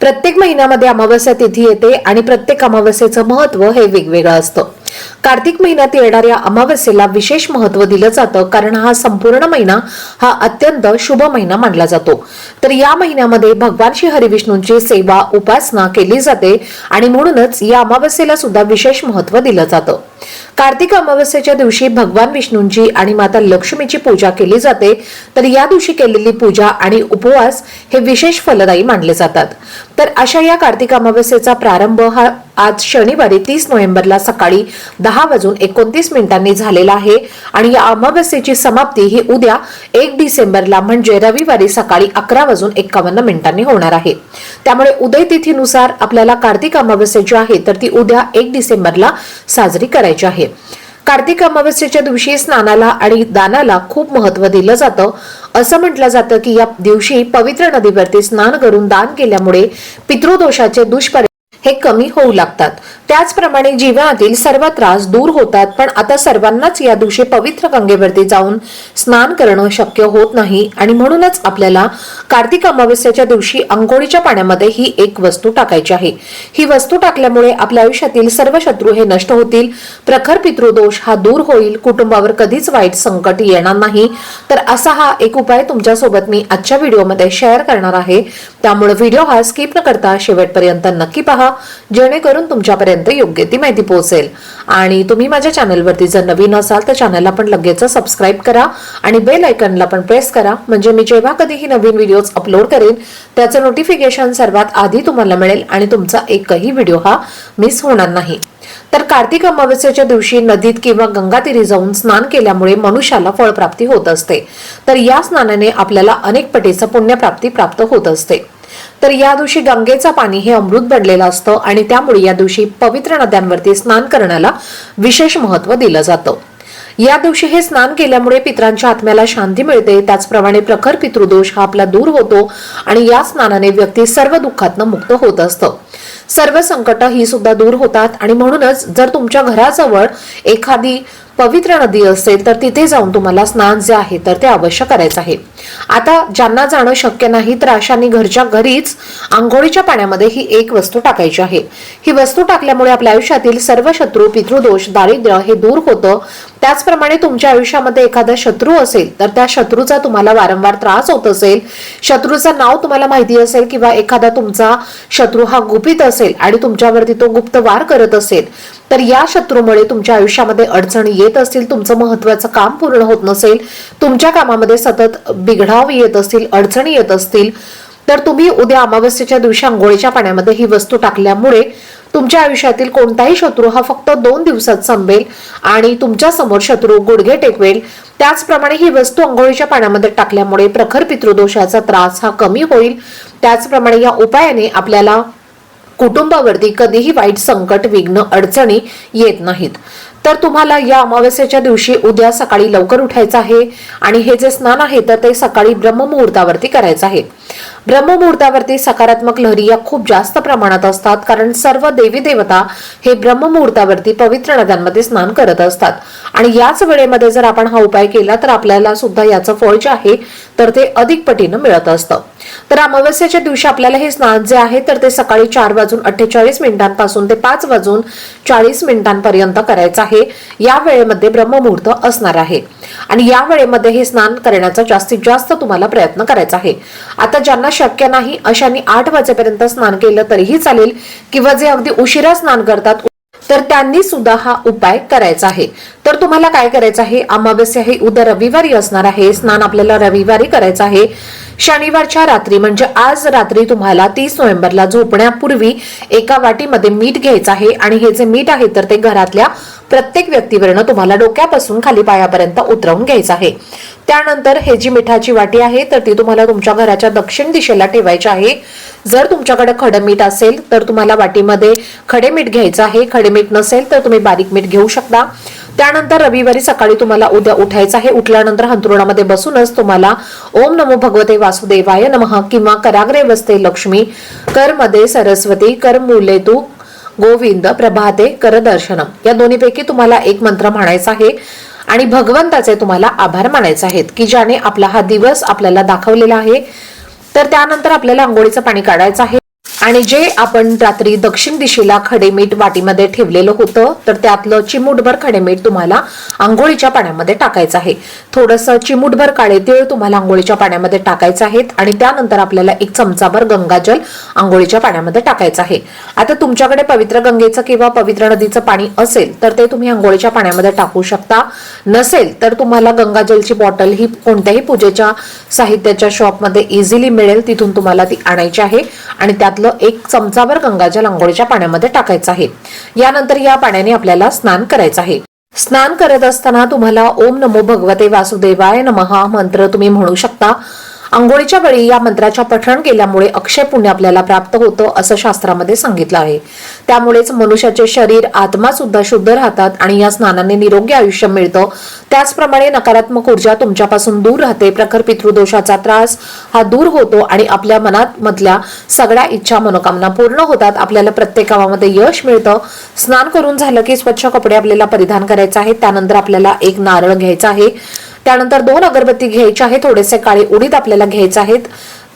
प्रत्येक महिन्यामध्ये अमावस्या तिथी येते आणि प्रत्येक अमावस्येचं महत्त्व हे वेगवेगळं असतं. कार्तिक महिन्यात येणाऱ्या अमावस्येला विशेष महत्त्व दिलं जातं कारण हा संपूर्ण महिना हा अत्यंत शुभ महिना मानला जातो. तर या महिन्यामध्ये भगवान श्री हरिविष्णूंची सेवा उपासना केली जाते आणि म्हणूनच या अमावस्येला सुद्धा विशेष महत्त्व दिलं जातं. कार्तिक अमावस्येच्या दिवशी भगवान विष्णूंची आणि माता लक्ष्मीची पूजा केली जाते. तर या दिवशी केलेली पूजा आणि उपवास हे विशेष फलदायी मानले जातात. तर अशा या कार्तिक अमावस्येचा प्रारंभ हा आज शनिवारी तीस नोव्हेंबरला सकाळी दहा वाजून एकोणतीस मिनिटांनी झालेला आहे आणि या अमावस्येची समाप्ती ही उद्या एक डिसेंबरला म्हणजे रविवारी सकाळी अकरा वाजून एकावन्न मिनिटांनी होणार आहे. त्यामुळे उदय तिथीनुसार आपल्याला कार्तिक अमावस्या जी आहे तर ती उद्या एक डिसेंबरला साजरी करायची आहे. कार्तिक अमावस्येच्या दिवशी स्नानाला आणि दानाला खूप महत्त्व दिलं जातं. असं म्हटलं जातं की या दिवशी पवित्र नदीवरती स्नान करून दान केल्यामुळे पितृदोषाचे दुष्परिणाम हे कमी होऊ लागतात. त्याचप्रमाणे जीवनातील सर्व त्रास दूर होतात पण आता सर्वांनाच या दिवशी पवित्र गंगेवरती जाऊन स्नान करणं शक्य होत नाही आणि म्हणूनच आपल्याला कार्तिक अमावस्याच्या दिवशी अंघोळीच्या पाण्यामध्ये ही एक वस्तू टाकायची आहे. ही वस्तू टाकल्यामुळे आपल्या आयुष्यातील सर्व शत्रू हे नष्ट होतील प्रखर पितृदोष हा दूर होईल कुटुंबावर कधीच वाईट संकट येणार नाही. तर असा हा एक उपाय तुमच्यासोबत मी आजच्या व्हिडिओमध्ये शेअर करणार आहे. त्यामुळे व्हिडिओ हा स्किप न करता शेवटपर्यंत नक्की पहा. जेणेकरून तुमच्यापर्यंत योग्य ती माहिती पोहोचेल. आणि तुम्ही माझ्या चॅनलवरती जर नवीन असाल तर चॅनलला पण लगेच सबस्क्राईब करा आणि बेल आयकनला पण प्रेस करा. म्हणजे मी जेव्हा कधीही नवीन व्हिडिओज अपलोड करेन त्याचं नोटिफिकेशन सर्वात आधी तुम्हाला मिळेल आणि तुमचा एकही व्हिडिओ हा मिस होणार नाही. तर कार्तिक अमावस्येच्या दिवशी नदीत किंवा गंगातीरी जाऊन स्नान केल्यामुळे मनुष्याला फळप्राप्ती होत असते. तर या स्नानाने आपल्याला अनेक पटीचं पुण्यप्राप्ती प्राप्त होत असते. तर या दिवशी गंगेचं पाणी हे अमृत बनलेलं असतं आणि त्यामुळे या दिवशी पवित्र नद्यांवरती स्नान करण्याला विशेष महत्त्व दिलं जातं. या दिवशी हे स्नान केल्यामुळे पित्रांच्या आत्म्याला शांती मिळते. त्याचप्रमाणे प्रखर पितृदोष हा आपला दूर होतो आणि या स्नानाने व्यक्ती सर्व दुःखातनं मुक्त होत असतं. सर्व संकट ही सुद्धा दूर होतात. आणि म्हणूनच जर तुमच्या घराजवळ एखादी पवित्र नदी असेल तर तिथे जाऊन तुम्हाला स्नान जे आहे तर ते अवश्य करायचं आहे. आता ज्यांना जाणं शक्य नाही तर अशांनी घरच्या घरीच आंघोळीच्या पाण्यामध्ये ही एक वस्तू टाकायची आहे. ही वस्तू टाकल्यामुळे आपल्या आयुष्यातील सर्व शत्रू पितृदोष दारिद्र्य हे दूर होतं. त्याचप्रमाणे तुमच्या आयुष्यामध्ये एखादा शत्रू असेल तर त्या शत्रूचा तुम्हाला वारंवार त्रास होत असेल. शत्रूचं नाव तुम्हाला माहिती असेल किंवा एखादा तुमचा शत्रू हा गुपित असेल आणि तुमच्यावरती तो गुप्त वार करत असेल तर या शत्रूमुळे तुमच्या आयुष्यामध्ये अडचणी येत असतील तुमचं महत्वाचं काम पूर्ण होत नसेल तुमच्या कामामध्ये सतत बिघडाव येत असतील अडचणी येत असतील तर तुम्ही उद्या अमावस्येच्या दिवशी आंघोळीच्या पाण्यामध्ये ही वस्तू टाकल्यामुळे तुमच्या आयुष्यातील कोणताही शत्रू हा फक्त दोन दिवसात संपेल आणि तुमच्यासमोर शत्रू गुडघे टेकवेल. त्याचप्रमाणे ही वस्तू आंघोळीच्या पाण्यामध्ये टाकल्यामुळे प्रखर पितृदोषाचा त्रास हा कमी होईल. त्याचप्रमाणे या उपायाने आपल्याला कुटुंबावरती कधीही वाईट संकट विघ्न अडचणी येत नाहीत. तर तुम्हाला या अमावस्येच्या दिवशी उद्या सकाळी लवकर उठायचं आहे आणि हे जे स्नान आहे तर ते सकाळी ब्रह्ममुहूर्तावरती करायचं आहे. ब्रह्ममुहूर्तावरती सकारात्मक लहरी या खूप जास्त प्रमाणात असतात कारण सर्व देवी देवता हे ब्रह्ममुहूर्तावरती पवित्र नद्यांमध्ये स्नान करत असतात. आणि याच वेळेमध्ये जर आपण हा उपाय केला तर आपल्याला सुद्धा याचं फळ जे आहे तर ते अधिक पटीनं मिळत असतं. तर अमावस्याच्या दिवशी आपल्याला हे स्नान जे आहे तर ते सकाळी चार वाजून अठ्ठेचाळीस मिनिटांपासून ते पाच वाजून चाळीस मिनिटांपर्यंत करायचं आहे. या वेळेमध्ये ब्रह्ममुहूर्त असणार आहे. आणि या वेळेमध्ये हे स्नान करण्याचा जास्तीत जास्त तुम्हाला प्रयत्न करायचा आहे. आता ज्यांना शक्य नाही अशांनी आठ वाजेपर्यंत स्नान केलं तरीही चालेल किंवा जे अगदी उशिरा स्नान करतात तर त्यांनी सुद्धा हा उपाय करायचा आहे. तर तुम्हाला काय करायचं आहे? अमावस्या हे उद्या रविवारी असणार आहे. स्नान आपल्याला रविवारी करायचं आहे. शनिवारच्या रात्री म्हणजे आज रात्री तुम्हाला तीस नोव्हेंबरला झोपण्यापूर्वी एका वाटीमध्ये मीठ घ्यायचं आहे. आणि हे जे मीठ आहे तर ते घरातल्या प्रत्येक व्यक्तीवरनं तुम्हाला डोक्यापासून खाली पायापर्यंत उतरवून घ्यायचं आहे. त्यानंतर हे जी मिठाची वाटी आहे तर ती तुम्हाला तुमच्या घराच्या दक्षिण दिशेला ठेवायची आहे. जर तुमच्याकडे खडे मीठ असेल तर तुम्हाला वाटीमध्ये खडे मीठ घ्यायचं आहे. खडे मीठ नसेल तर तुम्ही बारीक मीठ घेऊ शकता. त्यानंतर रविवारी सकाळी तुम्हाला उद्या उठायचं आहे. उठल्यानंतर हंतरुणामध्ये बसूनच तुम्हाला ओम नमो भगवते वासुदेवाय नमः किंवा कराग्रे वसते लक्ष्मी कर मध्ये सरस्वती कर मुले तू गोविंद प्रभाते करदर्शनम. या दोन्हीपैकी तुम्हाला एक मंत्र म्हणायचा आहे आणि भगवंताचे तुम्हाला आभार मानायचे आहेत की ज्याने आपला हा दिवस आपल्याला दाखवलेला आहे. तर त्यानंतर आपल्याला आंघोळीचं पाणी काढायचं आहे. आणि जे आपण रात्री दक्षिण दिशेला खडेमीठ वाटीमध्ये ठेवलेलं होतं तर त्यातलं चिमूटभर खडेमीठ तुम्हाला आंघोळीच्या पाण्यामध्ये टाकायचं आहे. थोडंसं चिमूटभर काळे तीळ तुम्हाला आंघोळीच्या पाण्यामध्ये टाकायचं आहेत आणि त्यानंतर आपल्याला एक चमचाभर गंगाजल आंघोळीच्या पाण्यामध्ये टाकायचं आहे. आता तुमच्याकडे पवित्र गंगेचं किंवा पवित्र नदीचं पाणी असेल तर ते तुम्ही आंघोळीच्या पाण्यामध्ये टाकू शकता. नसेल तर तुम्हाला गंगाजलची बॉटल ही कोणत्याही पूजेच्या साहित्याच्या शॉपमध्ये इझिली मिळेल तिथून तुम्हाला ती आणायची आहे. आणि त्यातलं एक चमचाभर गंगाजल आंघोळीच्या पाण्यामध्ये टाकायचं आहे. यानंतर या पाण्याने आपल्याला स्नान करायचं आहे. स्नान करत असताना तुम्हाला ओम नमो भगवते वासुदेवाय नमहा मंत्र तुम्ही म्हणू शकता. आंघोळीच्या वेळी या मंत्राच्या पठण केल्यामुळे अक्षय पुण्य आपल्याला प्राप्त होतं असं शास्त्रामध्ये सांगितलं आहे. त्यामुळेच मनुष्याचे शरीर आत्मा सुद्धा शुद्ध राहतात आणि या स्नानाने निरोगी आयुष्य मिळतं. त्याचप्रमाणे नकारात्मक ऊर्जा तुमच्यापासून दूर राहते प्रखर पितृदोषाचा त्रास हा दूर होतो आणि आपल्या मनात मधल्या सगळ्या इच्छा मनोकामना पूर्ण होतात. आपल्याला प्रत्येक कामामध्ये यश मिळतं. स्नान करून झालं की स्वच्छ कपडे आपल्याला परिधान करायचे आहेत. त्यानंतर आपल्याला एक नारळ घ्यायचा आहे. त्यानंतर दोन अगरबत्ती घ्यायचे आहे थोडेसे काळे उडीद आपल्याला घ्यायचे आहेत.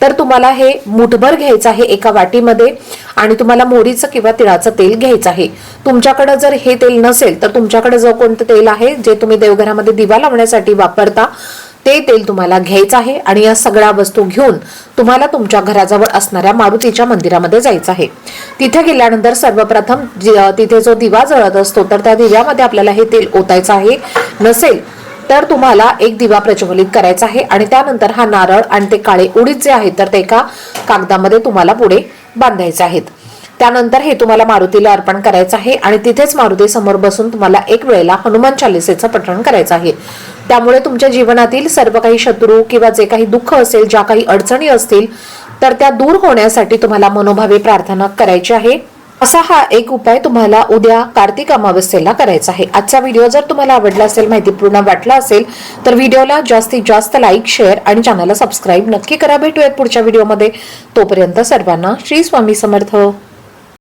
तर तुम्हाला हे मुठभर घ्यायचं आहे एका वाटीमध्ये आणि तुम्हाला मोहरीचं किंवा तिळाचं तेल घ्यायचं आहे. तुमच्याकडे जर हे तेल नसेल तर तुमच्याकडे जो कोणतं तेल आहे जे तुम्ही देवघरामध्ये दिवा लावण्यासाठी वापरता ते तेल तुम्हाला घ्यायचं आहे आणि या सगळ्या वस्तू घेऊन तुम्हाला तुमच्या घराजवळ असणाऱ्या मारुतीच्या मंदिरामध्ये जायचं आहे. तिथे गेल्यानंतर सर्वप्रथम तिथे जो दिवा जळत असतो तर त्या दिव्यामध्ये आपल्याला हे तेल ओतायचं आहे. नसेल तर तुम्हाला एक दिवा प्रज्वलित करायचा आहे आणि त्यानंतर हा नारळ आणि ते काळे उडीद जे आहेत तर ते एका कागदामध्ये तुम्हाला पुढे बांधायचे आहेत. त्यानंतर हे तुम्हाला मारुतीला अर्पण करायचं आहे आणि तिथेच मारुती समोर बसून तुम्हाला एक वेळेला हनुमान चालिसेचं पठण करायचं आहे. त्यामुळे तुमच्या जीवनातील सर्व काही शत्रू किंवा जे काही दुःख असेल ज्या काही अडचणी असतील तर त्या दूर होण्यासाठी तुम्हाला मनोभावे प्रार्थना करायची आहे. असा हा एक उपाय तुम्हाला उद्या कार्तिक अमावस्येला करायचा आहे. आजचा व्हिडिओ जर तुम्हाला आवडला असेल माहितीपूर्ण वाटला असेल तर व्हिडिओला जास्तीत जास्त लाईक शेअर आणि चॅनलला सबस्क्राईब नक्की करा. भेटूयात पुढच्या व्हिडिओमध्ये तोपर्यंत सर्वांना श्री स्वामी समर्थ.